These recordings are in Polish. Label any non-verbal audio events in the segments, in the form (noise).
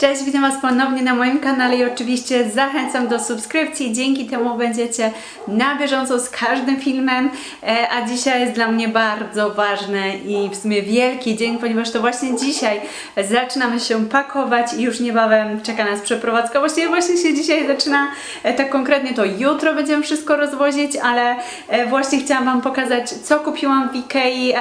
Cześć, witam Was ponownie na moim kanale i oczywiście zachęcam do subskrypcji. Dzięki temu będziecie na bieżąco z każdym filmem. E, A dzisiaj jest dla mnie bardzo ważny i w sumie wielki dzień, ponieważ to właśnie dzisiaj zaczynamy się pakować i już niebawem czeka nas przeprowadzka. Właściwie właśnie się dzisiaj zaczyna, e, tak konkretnie to jutro będziemy wszystko rozwozić, ale e, właśnie chciałam Wam pokazać, co kupiłam w Ikei,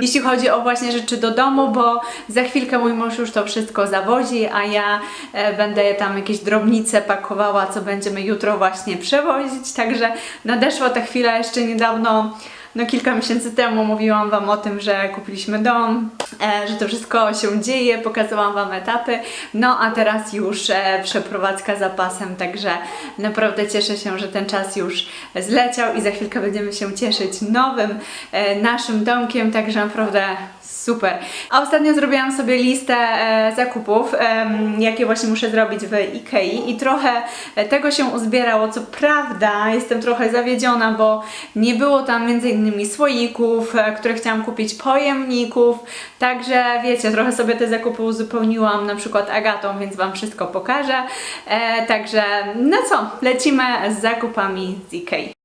jeśli chodzi o właśnie rzeczy do domu, bo za chwilkę mój mąż już to wszystko zawozi, a ja e, będę tam jakieś drobnice pakowała, co będziemy jutro właśnie przewozić, także nadeszła ta chwila jeszcze niedawno, no kilka miesięcy temu mówiłam Wam o tym, że kupiliśmy dom, e, że to wszystko się dzieje, pokazałam Wam etapy, no a teraz już e, przeprowadzka za pasem, także naprawdę cieszę się, że ten czas już zleciał i za chwilkę będziemy się cieszyć nowym e, naszym domkiem, także naprawdę super. A ostatnio zrobiłam sobie listę e, zakupów, em, jakie właśnie muszę zrobić w Ikei i trochę e, tego się uzbierało. Co prawda jestem trochę zawiedziona, bo nie było tam między innymi słoików, e, które chciałam kupić, pojemników, także wiecie, trochę sobie te zakupy uzupełniłam na przykład Agatą, więc Wam wszystko pokażę. E, także no co, lecimy z zakupami z Ikei.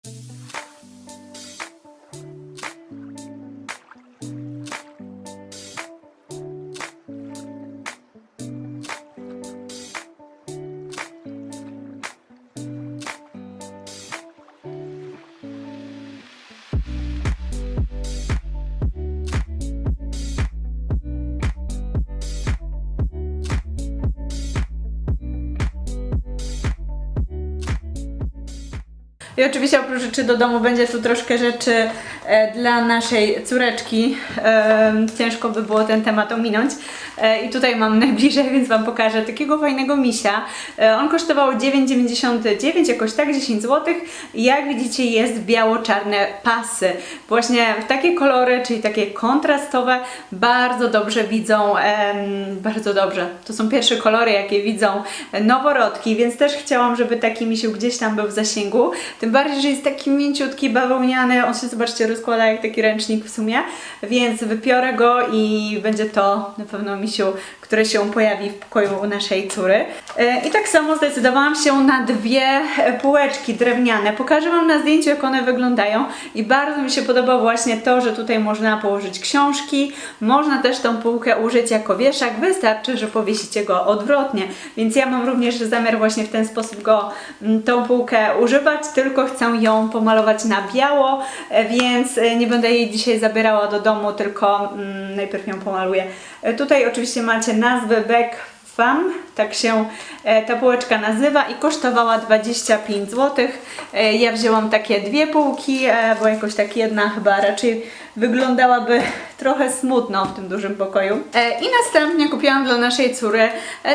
I oczywiście oprócz rzeczy do domu będzie tu troszkę rzeczy e, dla naszej córeczki. E, ciężko by było ten temat ominąć. E, I tutaj mam (laughs) najbliżej, więc Wam pokażę takiego fajnego misia. E, on kosztował 9,99, jakoś tak 10 zł. Jak widzicie jest biało-czarne pasy. Właśnie takie kolory, czyli takie kontrastowe, bardzo dobrze widzą, em, bardzo dobrze. To są pierwsze kolory, jakie widzą noworodki, więc też chciałam, żeby taki misiu gdzieś tam był w zasięgu. Tym bardziej, że jest taki mięciutki, bawełniany, on się zobaczcie rozkłada jak taki ręcznik w sumie, więc wypiorę go i będzie to na pewno misiu, który się pojawi w pokoju u naszej córy. E, I tak samo zdecydowałam się na dwie półeczki drewniane. Pokażę Wam na zdjęciu, jak one wyglądają. I bardzo mi się podoba właśnie to, że tutaj można położyć książki, można też tą półkę użyć jako wieszak, wystarczy, że powiesicie go odwrotnie, więc ja mam również zamiar właśnie w ten sposób go, mm, tą półkę używać, tylko chcę ją pomalować na biało, e, więc e, nie będę jej dzisiaj zabierała do domu, tylko mm, najpierw ją pomaluję. E, Tutaj oczywiście macie nazwę Beck Fam, tak się e, ta półeczka nazywa i kosztowała 25 zł. E, ja wzięłam takie dwie półki, e, bo jakoś tak jedna chyba raczej wyglądałaby (laughs) trochę smutno w tym dużym pokoju. I następnie kupiłam dla naszej córy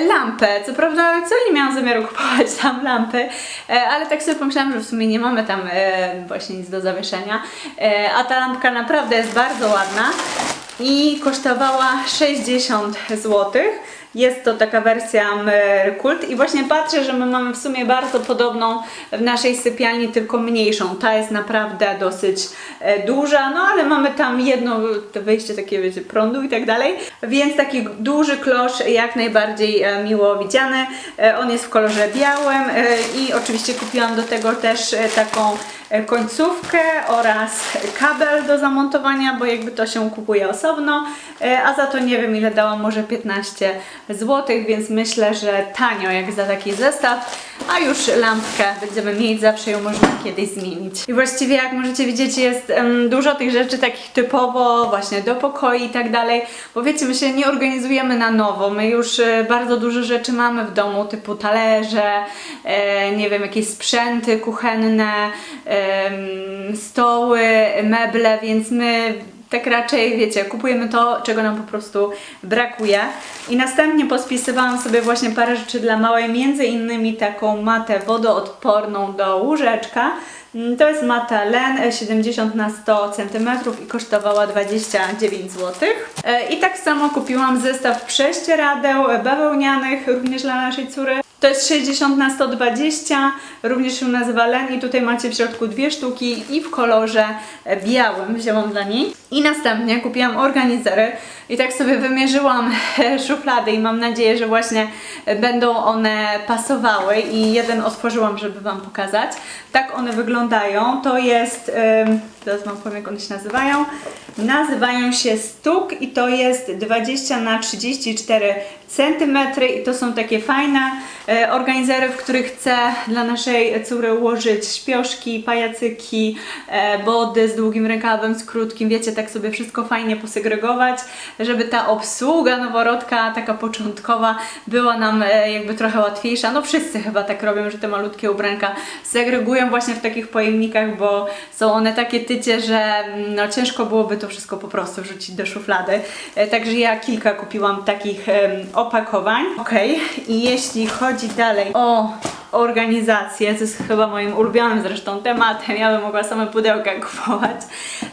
lampę. Co prawda wcale nie miałam zamiaru (laughs) kupować tam lampy, ale tak sobie pomyślałam, że w sumie nie mamy tam właśnie nic do zawieszenia. A ta lampka naprawdę jest bardzo ładna i kosztowała 60 zł. Jest to taka wersja Kult i właśnie patrzę, że my mamy w sumie bardzo podobną w naszej sypialni, tylko mniejszą. Ta jest naprawdę dosyć e, duża, no ale mamy tam jedno to wejście takie wiecie, prądu i tak dalej, więc taki duży klosz jak najbardziej e, miło widziany. E, On jest w kolorze białym i oczywiście kupiłam do tego też taką końcówkę oraz kabel do zamontowania, bo jakby to się kupuje osobno, e, a za to nie wiem ile dałam, może 15 zł, więc myślę, że tanio jak za taki zestaw, a już lampkę będziemy mieć, zawsze ją można kiedyś zmienić. I właściwie jak możecie widzieć jest em, dużo tych rzeczy takich typowo właśnie do pokoi i tak dalej, bo wiecie, my się nie organizujemy na nowo, my już e, bardzo dużo rzeczy mamy w domu, typu talerze, e, nie wiem, jakieś sprzęty kuchenne, em, stoły, meble, więc my tak raczej, wiecie, kupujemy to, czego nam po prostu brakuje. I następnie pospisywałam sobie właśnie parę rzeczy dla małej, między innymi taką matę wodoodporną do łóżeczka. Mm, To jest mata Len e, 70 na 100 cm i kosztowała 29 zł. E, I tak samo kupiłam zestaw prześcieradeł e, bawełnianych, również dla naszej córy. To jest 60 na 120, również się nazywa Len i tutaj macie w środku dwie sztuki i w kolorze e, białym wzięłam dla niej. I następnie kupiłam organizery i tak sobie wymierzyłam szuflady i mam nadzieję, że właśnie będą one pasowały i jeden otworzyłam, żeby Wam pokazać. Tak one wyglądają. To jest, teraz Wam powiem jak one się nazywają. Nazywają się stuk i to jest 20 na 34 cm i to są takie fajne e, organizery, w których chcę dla naszej córy ułożyć śpioszki, pajacyki, e, body z długim rękawem, z krótkim, wiecie, tak sobie wszystko fajnie posegregować, żeby ta obsługa noworodka, taka początkowa, była nam e, jakby trochę łatwiejsza. No wszyscy chyba tak robią, że te malutkie ubranka segregują właśnie w takich pojemnikach, bo są one takie tycie, że mm, no ciężko byłoby to wszystko po prostu rzucić do szuflady. E, Także ja kilka kupiłam takich opakowań. Ok, i jeśli chodzi dalej o organizację, to jest chyba moim ulubionym zresztą tematem, ja bym mogła same pudełka (laughs) kupować.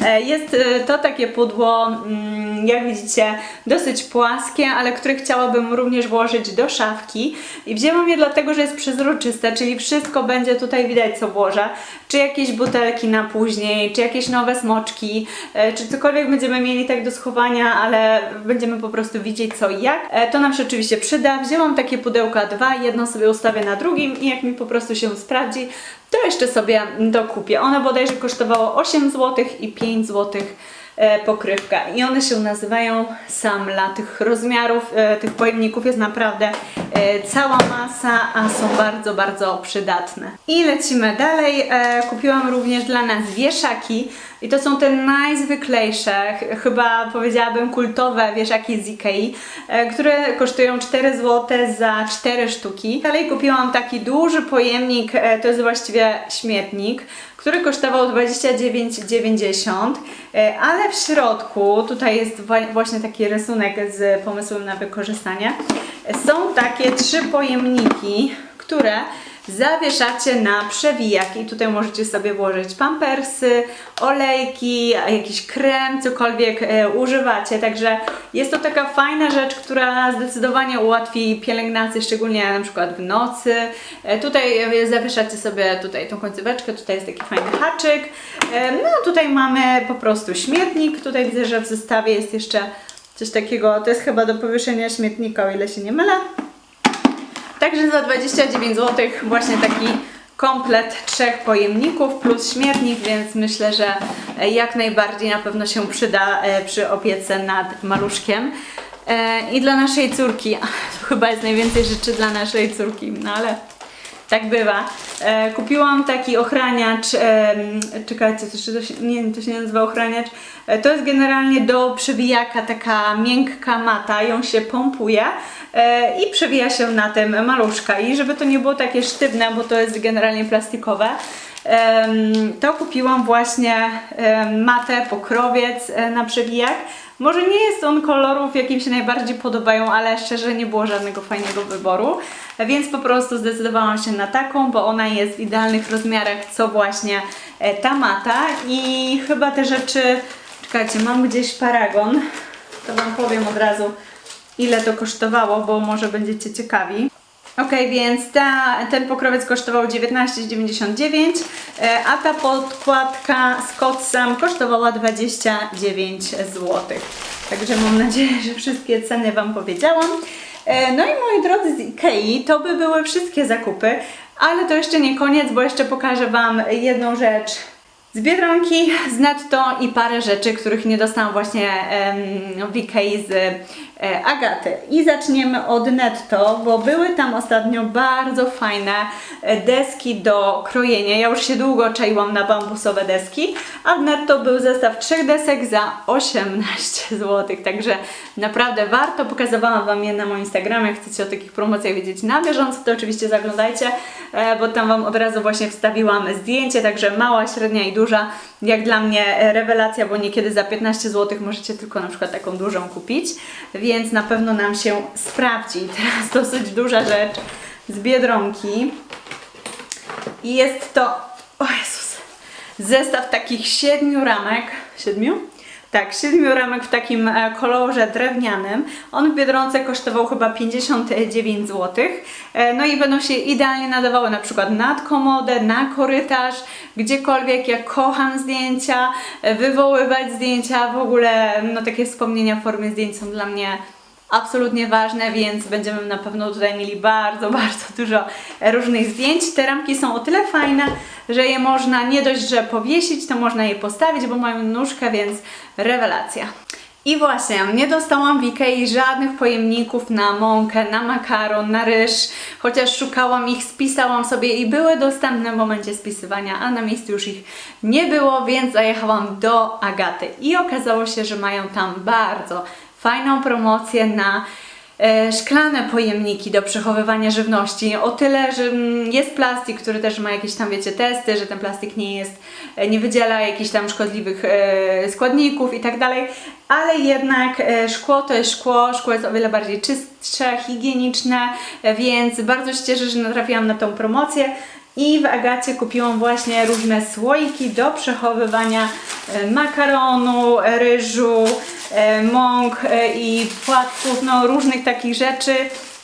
E, Jest e, to takie pudło, mm, jak widzicie, dosyć płaskie, ale które chciałabym również włożyć do szafki. I wzięłam je dlatego, że jest przezroczyste, czyli wszystko będzie tutaj widać, co włożę. Czy jakieś butelki na później, czy jakieś nowe smoczki, e, czy cokolwiek będziemy mieli tak do schowania, ale będziemy po prostu widzieć co i jak. To nam się oczywiście przyda. Wzięłam takie pudełka dwa, jedno sobie ustawię na drugim i jak mi po prostu się sprawdzi, to jeszcze sobie dokupię. One bodajże kosztowało 8 zł i 5 zł e, pokrywka i one się nazywają Samla. Tych rozmiarów, e, tych pojemników jest naprawdę e, cała masa, a są bardzo, bardzo przydatne. I lecimy dalej. Kupiłam również dla nas wieszaki i to są te najzwyklejsze, ch- chyba powiedziałabym kultowe wieszaki z Ikei, które kosztują 4 zł za 4 sztuki. Dalej kupiłam taki duży pojemnik, to jest właściwie śmietnik, który kosztował 29,90, e, ale w środku, tutaj jest właśnie taki rysunek z pomysłem na wykorzystanie, e, są takie trzy pojemniki, które zawieszacie na przewijak i tutaj możecie sobie włożyć pampersy, olejki, jakiś krem, cokolwiek e, używacie, także jest to taka fajna rzecz, która zdecydowanie ułatwi pielęgnację, szczególnie na przykład w nocy. E, tutaj e, zawieszacie sobie tutaj tą końcóweczkę, tutaj jest taki fajny haczyk. E, no tutaj mamy po prostu śmietnik, tutaj widzę, że w zestawie jest jeszcze coś takiego, to jest chyba do powieszenia śmietnika, o ile się nie mylę. Także za 29 zł właśnie taki komplet trzech pojemników plus śmietnik, więc myślę, że jak najbardziej na pewno się przyda e, przy opiece nad maluszkiem. E, I dla naszej córki, (laughs) chyba jest najwięcej rzeczy dla naszej córki, no ale tak bywa. E, kupiłam taki ochraniacz, e, czekajcie, to, się, nie, to się nie nazywa ochraniacz. E, to jest generalnie do przewijaka taka miękka mata, ją się pompuje e, i przewija się na tym maluszka. I żeby to nie było takie sztywne, bo to jest generalnie plastikowe, em, to kupiłam właśnie em, matę pokrowiec e, na przewijak. Może nie jest on kolorów, jakim się najbardziej podobają, ale szczerze nie było żadnego fajnego wyboru, więc po prostu zdecydowałam się na taką, bo ona jest w idealnych rozmiarach, co właśnie e, ta mata. I chyba te rzeczy, czekajcie, mam gdzieś paragon, to Wam powiem od razu ile to kosztowało, bo może będziecie ciekawi. Ok, więc ta, ten pokrowiec kosztował 19,99, e, a ta podkładka z kotsem kosztowała 29 zł. Także mam nadzieję, że wszystkie ceny Wam powiedziałam. E, No i moi drodzy z Ikei, to by były wszystkie zakupy, ale to jeszcze nie koniec, bo jeszcze pokażę Wam jedną rzecz z Biedronki, z Netto i parę rzeczy, których nie dostałam właśnie w Ikei z e, Agaty. I zaczniemy od Netto, bo były tam ostatnio bardzo fajne e, deski do krojenia. Ja już się długo czaiłam na bambusowe deski, a w Netto był zestaw trzech desek za 18 (laughs) zł, także naprawdę warto. Pokazywałam Wam je na moim Instagramie, chcecie o takich promocjach wiedzieć na bieżąco, to oczywiście zaglądajcie, e, bo tam Wam od razu właśnie wstawiłam zdjęcie, także mała, średnia i duża. Jak dla mnie rewelacja, bo niekiedy za 15 zł możecie tylko na przykład taką dużą kupić, więc na pewno nam się sprawdzi. Teraz dosyć duża rzecz z Biedronki. I jest to, o Jezus, zestaw takich siedmiu ramek, siedmiu? Tak, 7 ramek w takim e, kolorze drewnianym. On w Biedronce kosztował chyba 59 zł. E, No i będą się idealnie nadawały na przykład nad komodę, na korytarz, gdziekolwiek. Ja kocham zdjęcia, e, wywoływać zdjęcia, w ogóle no takie wspomnienia w formie zdjęć są dla mnie absolutnie ważne, więc będziemy na pewno tutaj mieli bardzo, (laughs) bardzo dużo różnych zdjęć. Te ramki są o tyle fajne, że je można nie dość, że powiesić, to można je postawić, bo mają nóżkę, więc rewelacja. I właśnie, nie dostałam w Ikei żadnych pojemników na mąkę, na makaron, na ryż, chociaż szukałam ich, spisałam sobie i były dostępne w momencie spisywania, a na miejscu już ich nie było, więc zajechałam do Agaty i okazało się, że mają tam bardzo fajną promocję na e, szklane pojemniki do przechowywania żywności. O tyle, że mm, jest plastik, który też ma jakieś tam, wiecie, testy, że ten plastik nie jest, e, nie wydziela jakichś tam szkodliwych e, składników i tak dalej, ale jednak szkło to jest szkło, szkło jest o wiele bardziej czystsze, higieniczne, więc bardzo się cieszę, że natrafiłam na tą promocję. I w Agacie kupiłam właśnie różne słoiki do przechowywania makaronu, ryżu, mąk e, i płatków, no różnych takich rzeczy.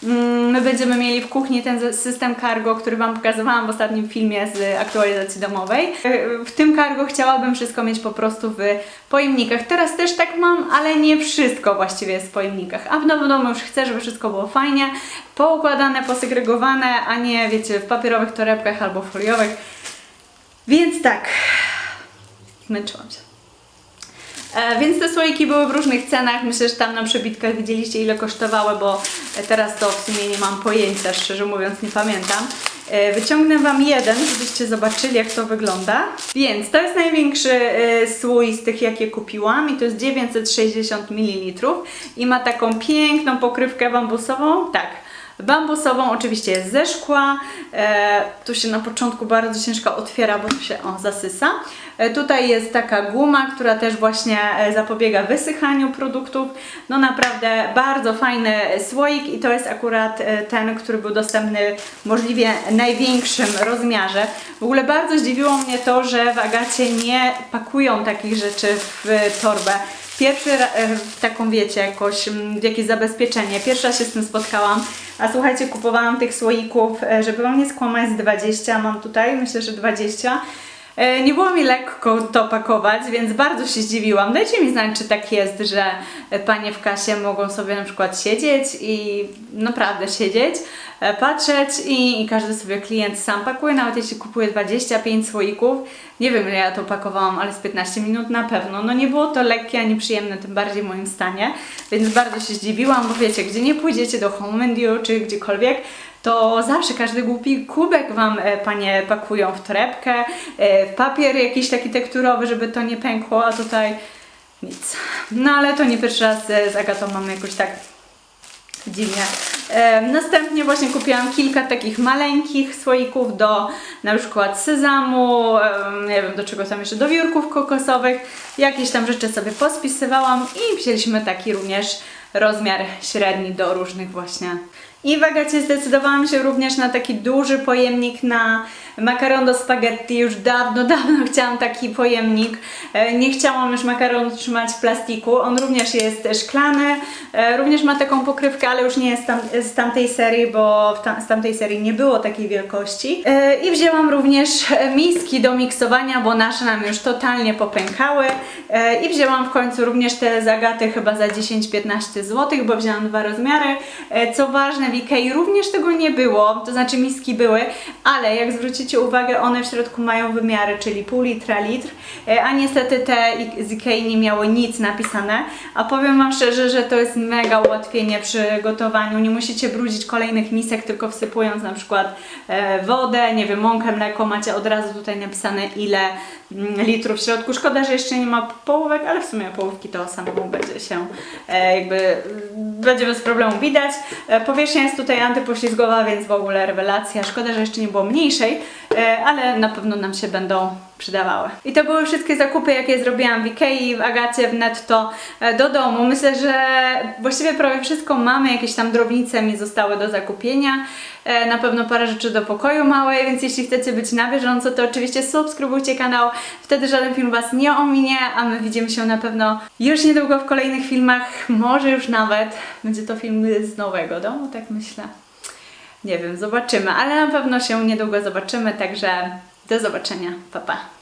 Mm, My będziemy mieli w kuchni ten system cargo, który Wam pokazywałam w ostatnim filmie z aktualizacji domowej. E, W tym cargo chciałabym wszystko mieć po prostu w pojemnikach. Teraz też tak mam, ale nie wszystko właściwie jest w pojemnikach. A w nowym domu już chcę, żeby wszystko było fajnie, poukładane, posegregowane, a nie wiecie, w papierowych torebkach albo foliowych. Więc tak, zmęczyłam się. E, więc te słoiki były w różnych cenach. Myślę, że tam na przebitkach widzieliście ile kosztowały, bo e, teraz to w sumie nie mam pojęcia, szczerze mówiąc nie pamiętam. E, Wyciągnę Wam jeden, żebyście zobaczyli jak to wygląda. Więc to jest największy słój z tych jakie kupiłam i to jest 960 ml i ma taką piękną pokrywkę bambusową. Tak, Bambusową oczywiście jest ze szkła. E, tu się na początku bardzo ciężko otwiera, bo tu się o, zasysa. E, tutaj jest taka guma, która też właśnie e, zapobiega wysychaniu produktów. No naprawdę bardzo fajny słoik i to jest akurat e, ten, który był dostępny możliwie największym rozmiarze. W ogóle bardzo zdziwiło mnie to, że w Agacie nie pakują takich rzeczy w torbę. Pierwszy taką wiecie, jakoś mm, jakieś zabezpieczenie. Pierwsza się z tym spotkałam. A słuchajcie, kupowałam tych słoików, żeby wam nie skłamać, z 20 mam tutaj, myślę, że 20. E, Nie było mi lekko to pakować, więc bardzo się zdziwiłam. Dajcie mi znać, czy tak jest, że panie w kasie mogą sobie na przykład siedzieć i naprawdę siedzieć, e, patrzeć i, i każdy sobie klient sam pakuje, nawet jeśli kupuje 25 słoików. Nie wiem, ile ja to pakowałam, ale z 15 minut na pewno. No nie było to lekkie ani przyjemne, tym bardziej w moim stanie, więc bardzo się zdziwiłam, bo wiecie, gdzie nie pójdziecie do Home Media czy gdziekolwiek, to zawsze każdy głupi kubek Wam e, Panie pakują w torebkę, e, w papier jakiś taki tekturowy, żeby to nie pękło, a tutaj nic. No ale to nie pierwszy raz e, z Agatą mamy jakoś tak dziwnie. Następnie właśnie kupiłam kilka takich maleńkich słoików do na przykład sezamu, nie wiem do czego tam jeszcze, do wiórków kokosowych. Jakieś tam rzeczy sobie pospisywałam i wzięliśmy taki również rozmiar średni do różnych właśnie. I w Agacie zdecydowałam się również na taki duży pojemnik na makaron do spaghetti. Już dawno, (laughs) dawno chciałam taki pojemnik. E, Nie chciałam już makaronu trzymać w plastiku. On również jest szklany, e, również ma taką pokrywkę, ale już nie jest tam, z tamtej serii, bo z tamtej serii nie było takiej wielkości. E, I wzięłam również miski do miksowania, bo nasze nam już totalnie popękały. I wzięłam w końcu również te zagaty chyba za 10-15 zł, bo wzięłam dwa rozmiary. Co ważne, w Ikei również tego nie było, to znaczy miski były, ale jak zwrócicie uwagę, one w środku mają wymiary, czyli pół litra, litr, e, a niestety te z Ikei nie miały nic napisane, a powiem Wam szczerze, że to jest mega ułatwienie przy gotowaniu, nie musicie brudzić kolejnych misek, tylko wsypując na przykład e, wodę, nie wiem, mąkę, mleko, macie od razu tutaj napisane ile mm, litrów w środku. Szkoda, że jeszcze nie ma połówek, ale w sumie połówki to samemu będzie się e, jakby mm, będzie bez problemu widać. Powierzchnia jest tutaj antypoślizgowa, więc w ogóle rewelacja. Szkoda, że jeszcze nie było mniejszej. E, ale na pewno nam się będą przydawały. I to były wszystkie zakupy, jakie zrobiłam w Ikei, w Agacie, w Netto e, do domu. Myślę, że właściwie prawie wszystko mamy, jakieś tam drobnice mi zostały do zakupienia. E, Na pewno parę rzeczy do pokoju małej, więc jeśli chcecie być na bieżąco, to oczywiście subskrybujcie kanał, wtedy żaden film Was nie ominie, a my widzimy się na pewno już niedługo w kolejnych filmach, może już nawet będzie to film z nowego domu, tak myślę. Nie wiem, zobaczymy, ale na pewno się niedługo zobaczymy, także do zobaczenia. Pa, pa.